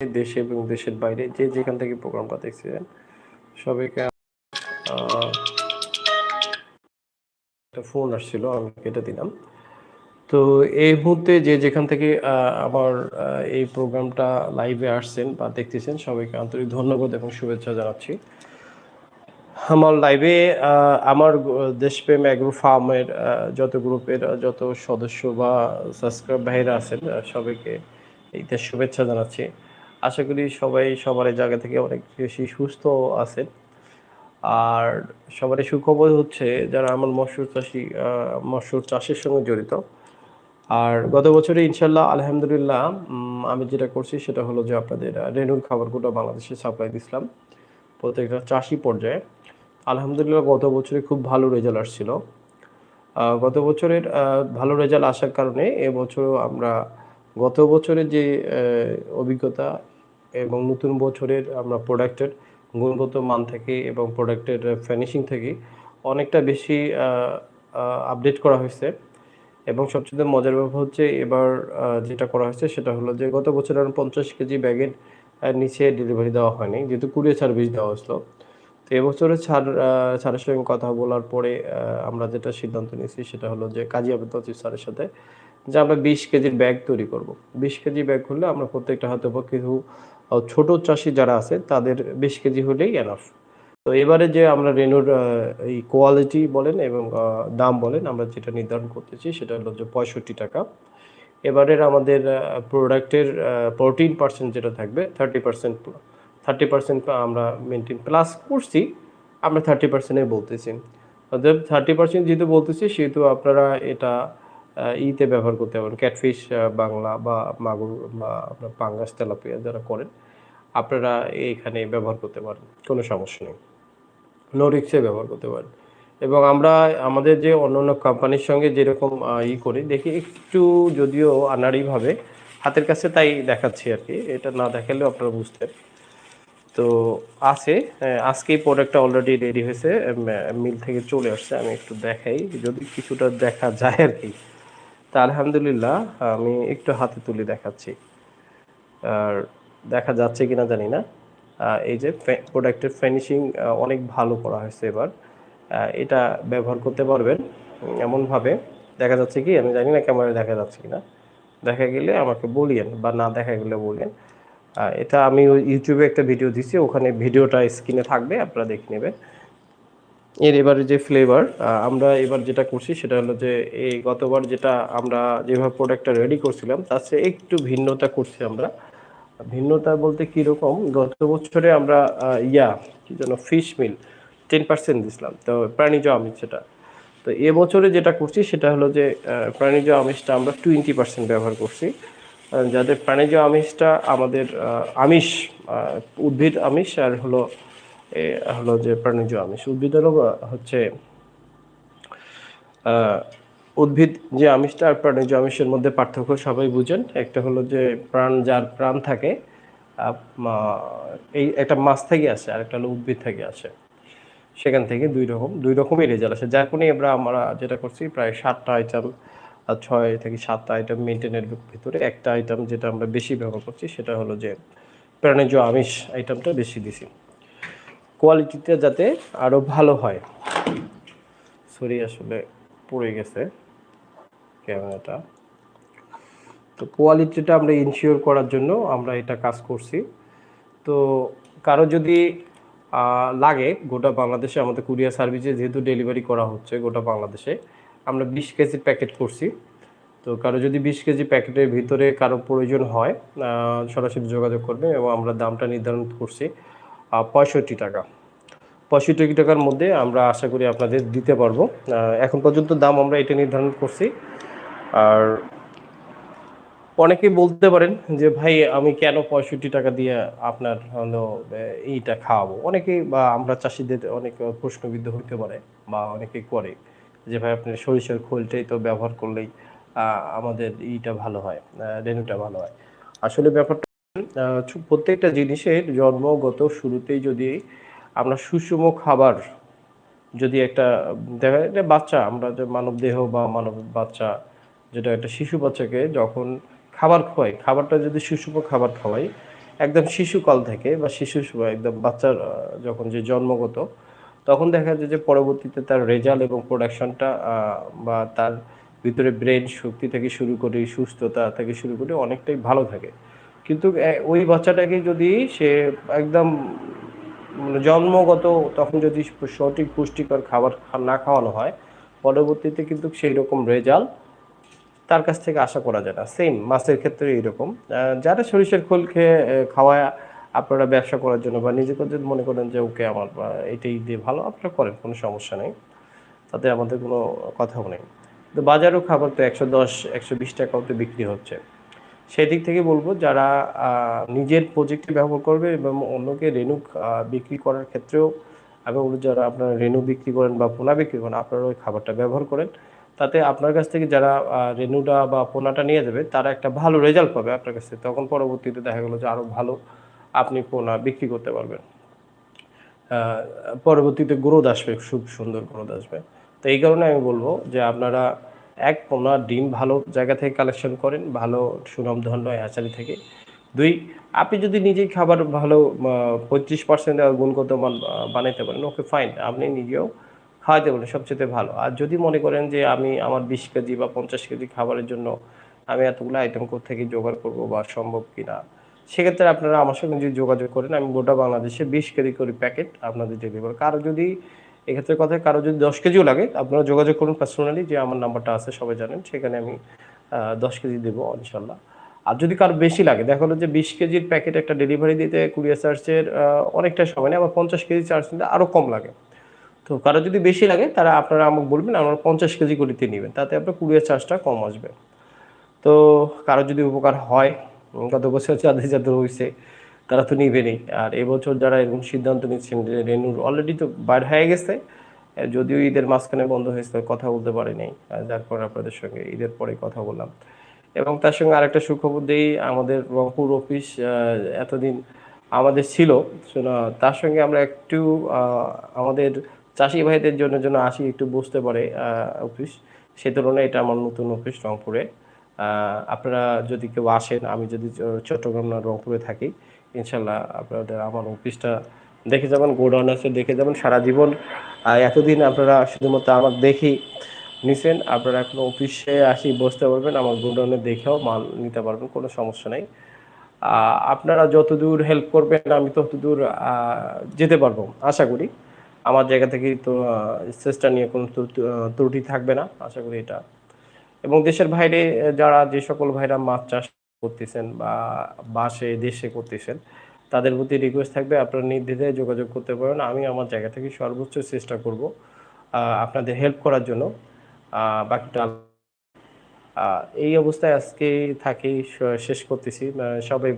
দেশে এবং দেশের বাইরে যে যেখান থেকে প্রোগ্রামটা দেখছিলেন, সবাইকে একটা ফোন আসছিল, আমি কেটে দিলাম। তো এই মুহূর্তে যে যেখান থেকে আমার এই প্রোগ্রামটা লাইভে আসছেন বা দেখতেছেন, সবাইকে আন্তরিক ধন্যবাদ এবং শুভেচ্ছা জানাচ্ছি। আমার লাইভে আমার দেশপ্রেম অ্যাগ্রো ফার্মের যত গ্রুপের যত সদস্য বা সাবস্ক্রাইব ভাইরা আছেন সবাইকে এইটা শুভেচ্ছা জানাচ্ছি। আশা করি সবাই সবার জায়গা থেকে অনেক বেশি সুস্থ আছেন। আর সবারই সুখবর হচ্ছে যারা আমার মৎস্য চাষি মৎস্য চাষের সঙ্গে জড়িত। আর গত বছরে ইনশাল্লাহ আলহামদুলিল্লাহ আমি যেটা করছি সেটা হলো যে আপনাদের রেনুর খাবারগুলো বাংলাদেশে সাপ্লাই দিছিলাম প্রত্যেকটা চাষি পর্যায়ে। আলহামদুলিল্লাহ, গত বছরে খুব ভালো রেজাল্ট আসছিল। গত বছরের ভালো রেজাল্ট আসার কারণে এবছরও আমরা গত বছরের যে অভিজ্ঞতা এবং নতুন বছরের আমরা প্রোডাক্টের গুণগত মান থেকে এবং প্রোডাক্টের ফিনিশিং থেকে অনেকটা বেশি আপডেট করা হয়েছে। এবং সবচেয়ে মজার ব্যাপার হচ্ছে এবার যেটা করা হয়েছে সেটা হলো যে, গত বছর আর পঞ্চাশ কেজি ব্যাগের নিচে ডেলিভারি দেওয়া হয়নি। যেহেতু কুরিয়ার সার্ভিস দেওয়া হয়েছিল। তো এবছরে ছাড় স্যারের সঙ্গে কথা বলার পরে আমরা যেটা সিদ্ধান্ত নিয়েছি সেটা হলো যে, কাজী আবেদ লতিফ স্যারের সাথে যে আমরা বিশ কেজির ব্যাগ তৈরি করব। বিশ কেজি ব্যাগ হলে আমরা প্রত্যেকটা হয়তো কিছু ছোট চাষি যারা আছে, তাদের বিশ কেজি হলেই এনাফ তো এবারে যে আমরা রেনুর এই কোয়ালিটি বলেন এবং দাম বলেন, আমরা যেটা নির্ধারণ করতেছি সেটা হলো যে পঁয়ষট্টি টাকা। এবারের আমাদের প্রোডাক্টের প্রোটিন পার্সেন্ট যেটা থাকবে থার্টি পার্সেন্ট থার্টি পার্সেন্ট আমরা মেনটেন প্লাস করছি, আমরা থার্টি পার্সেন্টে বলতেছি। অতএব থার্টি পার্সেন্ট যেহেতু বলতেছি, সেহেতু আপনারা এটা ইতে ব্যবহার করতে পারেন। ক্যাটফিশ বাংলা বা মাগুর বা আপনার পাঙ্গাস তেলাপিয়া যারা করেন আপনারা এখানে ব্যবহার করতে পারেন কোনো সমস্যা নেই। নো রিক্সে ব্যবহার করতে পারেন। এবং আমরা আমাদের যে অন্য অন্য কোম্পানির সঙ্গে যেরকম ই করি দেখি একটু যদিও আনাড়িভাবে হাতের কাছে তাই দেখাচ্ছি আর কি এটা না দেখালেও আপনারা বুঝতেন তো আছে আহ, আজকেই প্রোডাক্টটা অলরেডি রেডি হয়েছে মিল থেকে চলে আসছে আমি একটু দেখাই যদি কিছুটা দেখা যায় আর কি। তা আলহামদুলিল্লাহ আমি একটু হাতে তুলে দেখাচ্ছি। আর দেখা যাচ্ছে কিনা জানি না। এই যে প্রোডাক্টের ফিনিশিং অনেক ভালো করা হয়েছে এবার। এটা ব্যবহার করতে পারবেন এমনভাবে। দেখা যাচ্ছে কি আমি জানি না ক্যামেরায় দেখা যাচ্ছে কিনা। দেখা গেলে আমাকে বলিয়েন বা না দেখা গেলে আহ, এটা আমি ইউটিউবে একটা ভিডিও দিছি ওখানে ভিডিওটা স্ক্রিনে থাকবে আপনারা দেখে নেবেন। এর এবারে যে ফ্লেভার আমরা এবার যেটা করছি সেটা হলো যে, এই গতবার যেটা আমরা যেভাবে প্রোডাক্টটা রেডি করছিলাম, তার চেয়ে একটু ভিন্নতা করছি আমরা। ভিন্নতা বলতে কি রকম? গত বছরে আমরা ইয়া, কি যেন ফিশ মিল টেন পার্সেন্ট দিছিলাম। তো প্রাণীজ আমিষ সেটা তো এবছরে যেটা করছি সেটা হলো যে প্রাণীজ আমিষটা আমরা টোয়েন্টি পার্সেন্ট ব্যবহার করছি। যাদের প্রাণীজ আমিষটা আমাদের আমিষ উদ্ভিদ আমিষ আর হলো হলো যে প্রাণীজ আমিষ। উদ্ভিদেরও আহ, হচ্ছে উদ্ভিদ যে আমিষটা আর প্রাণীজ আমিষের মধ্যে পার্থক্য সবাই বুঝেন। একটা হলো যে প্রাণ যার প্রাণ থাকে এই একটা মাছ থেকে আসে আর একটা হলো উদ্ভিদ থেকে আসে। সেখান থেকে দুই রকম দুই রকমই রেজাল্ট আসে। যার কোনো আমরা আমরা যেটা করছি প্রায় সাতটা আইটেম ছয় থেকে সাতটা আইটেম মেনটেনের ভিতরে একটা আইটেম যেটা আমরা বেশি ব্যবহার করছি সেটা হলো যে প্রাণীজ আমিষ আইটেমটা বেশি দিছি। কোয়ালিটিটা যাতে আরও ভালো হয়। সরি আসলে পড়ে গেছে ক্যামেরাটা। তো কোয়ালিটিটা আমরা ইনশিওর করার জন্য আমরা এটা কাজ করছি। তো কারও যদি লাগে, গোটা বাংলাদেশে আমাদের কুরিয়ার সার্ভিসে যেহেতু ডেলিভারি করা হচ্ছে গোটা বাংলাদেশে, আমরা বিশ কেজির প্যাকেট করছি। তো কারও যদি বিশ কেজি প্যাকেটের ভিতরে কারও প্রয়োজন হয় সরাসরি যোগাযোগ করবে এবং আমরা দামটা নির্ধারণ করছি। পঁয়ষট্টি টাকা। পঁয়ষট্টি টাকার মধ্যে আমরা আশা করি আপনাদের দিতে পারব। এখন পর্যন্ত দাম আমরা এটা নির্ধারণ করছি। আর অনেকেই বলতে পারেন যে, ভাই, আমি কেন পঁয়ষট্টি টাকা দিয়ে আপনার হলো এইটা খাওয়াবো? অনেকেই বা আমরা চাষিদের অনেক প্রশ্নবিদ্ধ হইতে পারে বা অনেকেই করে যে, ভাই, আপনি সরিষার খোলটাই তো ব্যবহার করলেই আমাদের এইটা ভালো হয় রেনুটা ভালো হয়। আসলে ব্যাপারটা প্রত্যেকটা জিনিসের জন্মগত শুরুতেই যদি আমরা সুষম খাবার যদি একটা, দেখা যায় বাচ্চা, আমরা যে মানব দেহ বা মানব বাচ্চা, যেটা একটা শিশু বাচ্চাকে যখন খাবার খাওয়াই খাবারটা যদি সুষম খাবার খাওয়াই, একদম শিশুকাল থেকে বা শিশু একদম বাচ্চার যখন যে জন্মগত, তখন দেখা যায় যে পরবর্তীতে তার রেজাল্ট এবং প্রোডাকশনটা বা তার ভিতরে ব্রেন শক্তি থেকে শুরু করে সুস্থতা থেকে শুরু করে অনেকটাই ভালো থাকে। কিন্তু ওই বাচ্চাটাকে যদি সে একদম জন্মগত তখন যদি সঠিক পুষ্টিকর খাবার না খাওয়ানো হয়, পরবর্তীতে কিন্তু সেই রকম রেজাল্ট তার কাছ থেকে আশা করা যায় না। সেম, মাছের ক্ষেত্রে এইরকম যারা সরিষার খোল খেয়ে খাওয়ায়, আপনারা ব্যবসা করার জন্য বা নিজেকে যদি মনে করেন যে, ওকে, আমার এটাই দিয়ে ভালো, আপনারা করেন, কোনো সমস্যা নেই। তাতে আমাদের কোনো কথাও নেই। তো বাজারও খাবার তো একশো দশ, একশো বিশ টাকাও তো বিক্রি হচ্ছে। সেই দিক থেকে বলব যারা নিজের প্রজেক্টে ব্যবহার করবে এবং অন্যকে রেনু বিক্রি করার ক্ষেত্রেও বলব যারা আপনারা রেনু বিক্রি করেন বা পোনা বিক্রি করেন, আপনারা ওই খাবারটা ব্যবহার করেন। তাতে আপনার কাছ থেকে যারা রেনুটা বা পোনাটা নিয়ে যাবে, তারা একটা ভালো রেজাল্ট পাবে আপনার কাছ থেকে। তখন পরবর্তীতে দেখা গেলো যে আরও ভালো আপনি পোনা বিক্রি করতে পারবেন। পরবর্তীতে গ্রোথ আসবে, খুব সুন্দর গ্রোথ আসবে। তো এই কারণে আমি বলব যে আপনারা এক পোনা ডিম ভালো জায়গা থেকে কালেকশন করেন, ভালো সুনামধন্য হ্যাচারি থেকে। দুই, আপনি যদি নিজেই খাবার ভালো পঁয়ত্রিশ পার্সেন্ট গুণগত মান বানাইতে পারেন ওকে ফাইন আপনি নিজেও খাওয়াতে পারেন সবচেয়ে ভালো। আর যদি মনে করেন যে আমি আমার বিশ কেজি বা পঞ্চাশ কেজি খাবারের জন্য আমি এতগুলো আইটেম থেকে জোগাড় করব বা সম্ভব কিনা, সেক্ষেত্রে আপনারা আমার সঙ্গে যদি যোগাযোগ করেন, আমি গোটা বাংলাদেশে বিশ কেজি করে প্যাকেট আপনাদের ডেলিভার কারও যদি এক্ষেত্রে কথা কারও যদি দশ কেজিও লাগে, আপনারা যোগাযোগ করুন পার্সোনালি যে আমার নাম্বারটা আছে, সবাই জানেন, সেখানে আমি দশ কেজি দেবো, ইনশাল্লাহ। আর যদি কারও বেশি লাগে, দেখা হলো যে বিশ কেজির প্যাকেট একটা ডেলিভারি দিতে কুরিয়ার চার্জের অনেকটা সময় নেই আবার পঞ্চাশ কেজি চার্জ নিতে আরও কম লাগে। তো কারও যদি বেশি লাগে, তারা আপনারা আমাকে বলবেন, আমরা পঞ্চাশ কেজি করিতে নেবেন, তাতে আপনার কুরিয়ার চার্জটা কম আসবে। তো কারও যদি উপকার হয়, গত বছর যাদের যাদের হয়েছে তারা তো নিবেনই। আর এবছর যারা এরকম সিদ্ধান্ত নিচ্ছেন যে রেনুর অলরেডি তো বাইর হয়ে গেছে যদিও ঈদের মাঝখানে বন্ধ হয়েছে কথা বলতে পারেনি। যার পর আপনাদের সঙ্গে ঈদের পরে কথা বললাম। এবং তার সঙ্গে আরেকটা সুখবর দিই আমাদের রংপুর অফিস এতদিন আমাদের ছিল। তার সঙ্গে আমরা একটু আমাদের চাষি ভাইদের জন্য জন্য আসি, একটু বুঝতে পারে অফিস সে তুলনায় এটা আমার নতুন অফিস রংপুরে। আপনারা যদি কেউ আসেন, আমি যদি চট্টগ্রাম না রংপুরে থাকি ইনশাল্লাহ আপনাদের আমার অফিসটা দেখে যাবেন, গোডাউন আছে দেখে যাবেন, সারা জীবন এতদিন আপনারা শুধুমাত্র আমার দেখি নিছেন। আপনারা এখন অফিসে আসি, বসতে পারবেন, আমার গোডাউনে দেখেও মাল নিতে পারবেন, কোনো সমস্যা নেই। আপনারা যতদূর হেল্প করবেন, আমি ততদূর যেতে পারব, আশা করি। আমার জায়গা থেকে তো চেষ্টা নিয়ে কোনো ত্রুটি থাকবে না, আশা করি এটা। এবং দেশের বাইরে যারা যে সকল ভাইরা মাছ চাষ করতেছেন বা বাসে, দেশে করতেছেন, তাদের প্রতি রিকোয়েস্ট থাকবে আপনারা নির্দ্বিধায় যোগাযোগ করতে পারেন। আমি আমার জায়গা থেকে সর্বোচ্চ চেষ্টা করব আপনাদের হেল্প করার জন্য। বাকিটা এই অবস্থায় আজকে থাকি শেষ করতেছি। সবাই